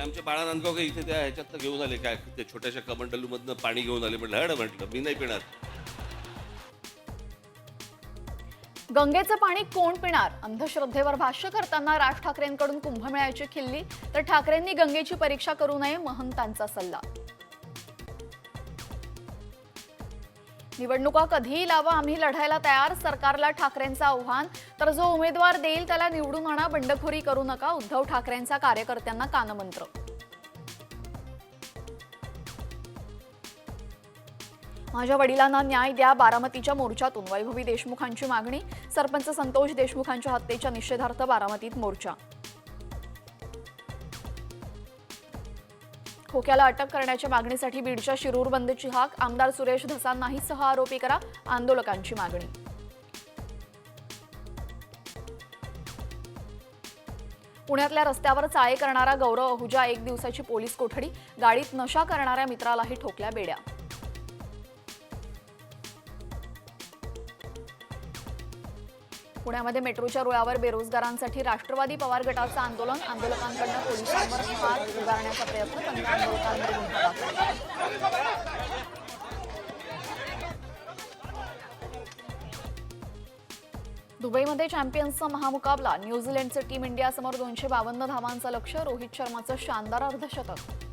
म्हणजे ते आमचे बाळा नांदगावकर इथे त्या ह्याच्यात घेऊन आले काय ते छोट्याशा कमंडलूमधनं पाणी घेऊन आले म्हटलं हड म्हटलं मी नाही पिणार. गंगेचं पाणी कोण पिणार? अंधश्रद्धेवर भाष्य करताना राज ठाकरेंकडून कुंभमेळ्याची खिल्ली. तर ठाकरेंनी गंगेची परीक्षा करू नये महंतांचा सल्ला. निवडणुका कधीही लावा आम्ही लढायला तयार. सरकारला ठाकरेंचं आव्हान. तर जो उमेदवार देईल त्याला निवडून आणा. बंडखोरी करू नका. उद्धव ठाकरेंचा कार्यकर्त्यांना कानमंत्र. माझ्या वडिलांना न्याय द्या. बारामतीच्या मोर्चातून. वैभवी देशमुखांची मागणी. सरपंच संतोष देशमुखांच्या हत्येच्या निषेधार्थ बारामतीत मोर्चा. खोक्याला अटक करण्याच्या मागणीसाठी बीडच्या शिरूर बंदची हाक. आमदार सुरेश धसांनाही सह आरोपी करा. आंदोलकांची मागणी. पुण्यातल्या रस्त्यावर चाळे करणारा गौरव अहुजा एक दिवसाची पोलीस कोठडी. गाडीत नशा करणाऱ्या मित्रालाही ठोकल्या बेड्या. पुण्यामध्ये मेट्रोच्या रुळावर बेरोजगारांसाठी राष्ट्रवादी पवार गटाचं आंदोलन. आंदोलकांकडनं पोलिसांवर हात उगारण्याचा प्रयत्न आंदोलकांवर गुन्हा दाखल दुबईमध्ये चॅम्पियन्सचा महामुकाबला. न्यूझीलंडचं टीम इंडियासमोर दोनशे बावन्न धावांचं लक्ष रोहित शर्माचं शानदार अर्धशतक.